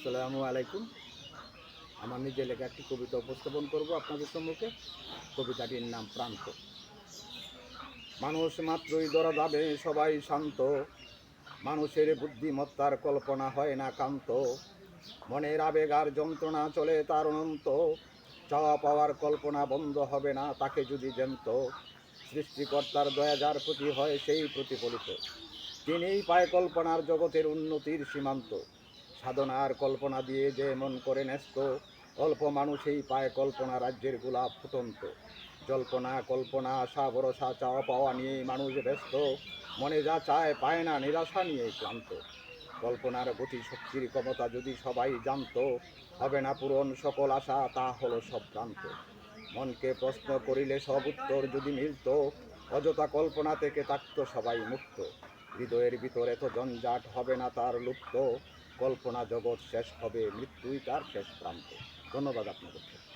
আসসালামু আলাইকুম। আমার নিজের লেখা একটি কবিতা উপস্থাপন করব আপনাদের সম্মুখে। কবিতাটির নাম প্রান্ত। মানুষ মাত্রই ধরা যাবে, সবাই শান্ত। মানুষের বুদ্ধিমত্তার কল্পনা হয় না কান্ত মনের আবেগ আর যন্ত্রণা চলে তার অনন্ত। চাওয়া পাওয়ার কল্পনা বন্ধ হবে না তাকে যদি জ্যান্ত। সৃষ্টিকর্তার দয়া যার প্রতি হয় সেই প্রতিফলিত। তিনিই পায় কল্পনার জগতের উন্নতির সীমান্ত। সাধনার কল্পনা দিয়ে যে মন করে ন্যস্ত, অল্প মানুষেই পায় কল্পনা রাজ্যের গোলাপ ফুটন্ত। জল্পনা, কল্পনা, আশা, ভরসা, চাওয়া পাওয়া নিয়েই মানুষ ব্যস্ত। মনে যা চায় পায় না নিরাশা নিয়েই ক্লান্ত। কল্পনার গতি শক্তির ক্ষমতা যদি সবাই জানতো, হবে না পূরণ সকল আশা, তা হলো সব ভ্রান্ত। মনকে প্রশ্ন করিলে সব উত্তর যদি মিলত, অযথা কল্পনা থেকে থাকত সবাই মুক্ত। হৃদয়ের ভিতরে তো জঞ্জাট হবে না তার লুপ্ত। কল্পনা জগৎ শেষ হবে মৃত্যুই তার শেষ প্রান্ত। ধন্যবাদ আপনাদেরকে